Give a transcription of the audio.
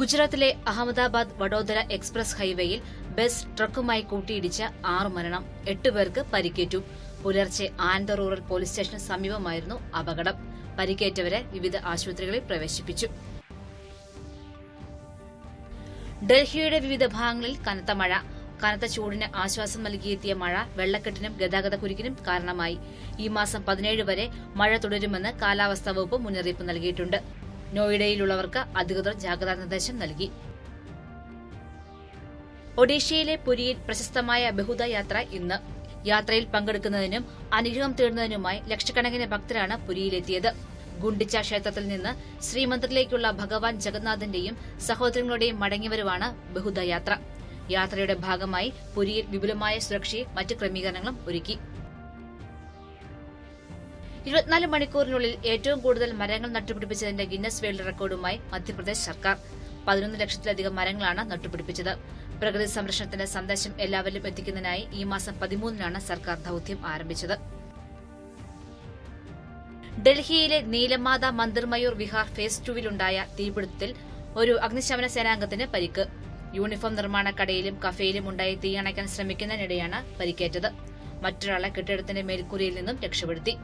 ഗുജറാത്തിലെ അഹമ്മദാബാദ് വഡോദര എക്സ്പ്രസ് ഹൈവേയിൽ ബസ് ട്രക്കുമായി കൂട്ടിയിടിച്ച് ആറു മരണം എട്ട് പേർക്ക് പരിക്കേറ്റു. പുലർച്ചെ ആൻഡ റൂറൽ പോലീസ് സ്റ്റേഷന് സമീപമായിരുന്നു അപകടം. പരിക്കേറ്റവരെ വിവിധ ആശുപത്രികളിൽ പ്രവേശിപ്പിച്ചു. ഡൽഹിയുടെ വിവിധ ഭാഗങ്ങളിൽ കനത്ത മഴ. കനത്ത ചൂടിന് ആശ്വാസം നൽകിയെത്തിയ മഴ വെള്ളക്കെട്ടിനും ഗതാഗത കുരുക്കിനും കാരണമായി. ഈ മാസം പതിനേഴ് വരെ മഴ തുടരുമെന്ന് കാലാവസ്ഥാ വകുപ്പ് മുന്നറിയിപ്പ് നൽകിയിട്ടുണ്ട്. നോയിഡയിലുള്ളവർക്ക് അധികൃതർ ജാഗ്രതാ നിർദ്ദേശം നൽകി. ഒഡീഷയിലെ പുരിയിൽ പ്രശസ്തമായ ബഹുദ യാത്ര ഇന്ന്. യാത്രയിൽ പങ്കെടുക്കുന്നതിനും അനുഗ്രഹം തേടുന്നതിനുമായി ലക്ഷക്കണക്കിന് ഭക്തരാണ് പുരിയിലെത്തിയത്. ഗുണ്ടിച്ച ക്ഷേത്രത്തിൽ നിന്ന് ശ്രീമന്ദിറിലേക്കുള്ള ഭഗവാൻ ജഗന്നാഥന്റെയും സഹോദരങ്ങളുടെയും മടങ്ങിവരവാണ് ബഹുദ യാത്ര. യാത്രയുടെ ഭാഗമായി പുരിയിൽ വിപുലമായ സുരക്ഷയും മറ്റ് ക്രമീകരണങ്ങളും ഒരുക്കി. ഇരുപത്തിനാല് മണിക്കൂറിനുള്ളിൽ ഏറ്റവും കൂടുതൽ മരങ്ങൾ നട്ടുപിടിപ്പിച്ചതിന്റെ ഗിന്നസ് വേൾഡ് റെക്കോർഡുമായി മധ്യപ്രദേശ് സർക്കാർ. പതിനൊന്ന് ലക്ഷത്തിലധികം മരങ്ങളാണ് നട്ടുപിടിപ്പിച്ചത്. പ്രകൃതി സംരക്ഷണത്തിന്റെ സന്ദേശം എല്ലാവരിലും എത്തിക്കുന്നതിനായി ഈ മാസം പതിമൂന്നിനാണ് സർക്കാർ ദൌത്യം ആരംഭിച്ചത്. ഡൽഹിയിലെ നീലമാത മന്ദിർ മയൂർ വിഹാർ ഫേസ് ടുവിലുണ്ടായ തീപിടുത്തത്തിൽ ഒരു അഗ്നിശമന സേനാംഗത്തിന് പരിക്ക്. യൂണിഫോം നിർമ്മാണ കടയിലും കഫേയിലും ഉണ്ടായി തീയണയ്ക്കാൻ ശ്രമിക്കുന്നതിനിടെയാണ് പരിക്കേറ്റത്. മറ്റൊരാളെ കെട്ടിടത്തിന്റെ മേൽക്കൂരയിൽ നിന്നും രക്ഷപ്പെടുത്തി.